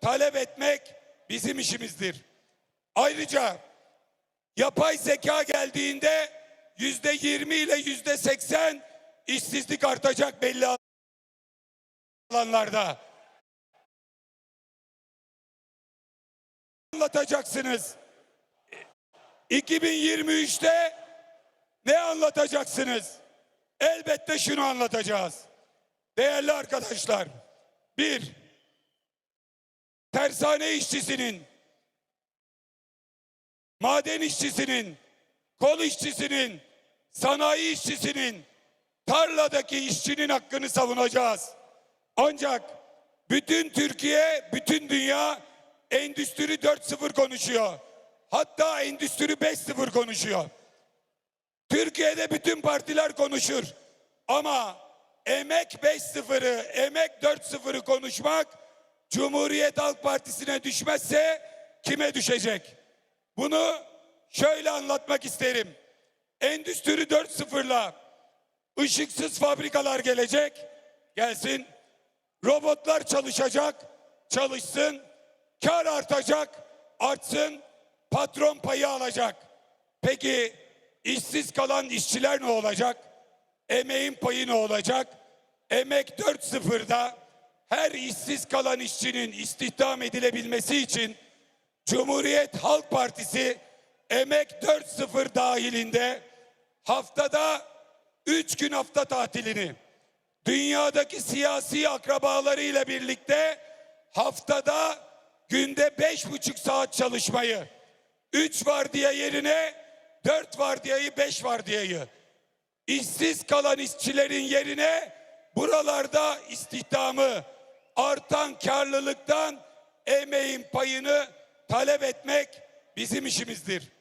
talep etmek bizim işimizdir. Ayrıca yapay zeka geldiğinde yüzde yirmi ile yüzde seksen işsizlik artacak belli alanlarda. Anlatacaksınız. 2023'te ne anlatacaksınız? Elbette şunu anlatacağız. Değerli arkadaşlar, bir, tersane işçisinin, maden işçisinin, kol işçisinin, sanayi işçisinin, tarladaki işçinin hakkını savunacağız. Ancak bütün Türkiye, bütün dünya Endüstri 4.0 konuşuyor. Hatta Endüstri 5.0 konuşuyor. Türkiye'de bütün partiler konuşur. Ama emek 5-0'ı, emek 4-0'ı konuşmak Cumhuriyet Halk Partisi'ne düşmezse kime düşecek? Bunu şöyle anlatmak isterim. Endüstri 4.0'la ışıksız fabrikalar gelecek, gelsin. Robotlar çalışacak, çalışsın. Kar artacak, artsın. Patron payı alacak. Peki işsiz kalan işçiler ne olacak? Emeğin payı ne olacak? Emek 4.0'da her işsiz kalan işçinin istihdam edilebilmesi için Cumhuriyet Halk Partisi Emek 4.0 dahilinde haftada 3 gün hafta tatilini dünyadaki siyasi akrabalarıyla birlikte haftada günde beş buçuk saat çalışmayı, üç vardiya yerine dört vardiyayı, beş vardiyayı, işsiz kalan işçilerin yerine buralarda istihdamı, artan karlılıktan emeğin payını talep etmek bizim işimizdir.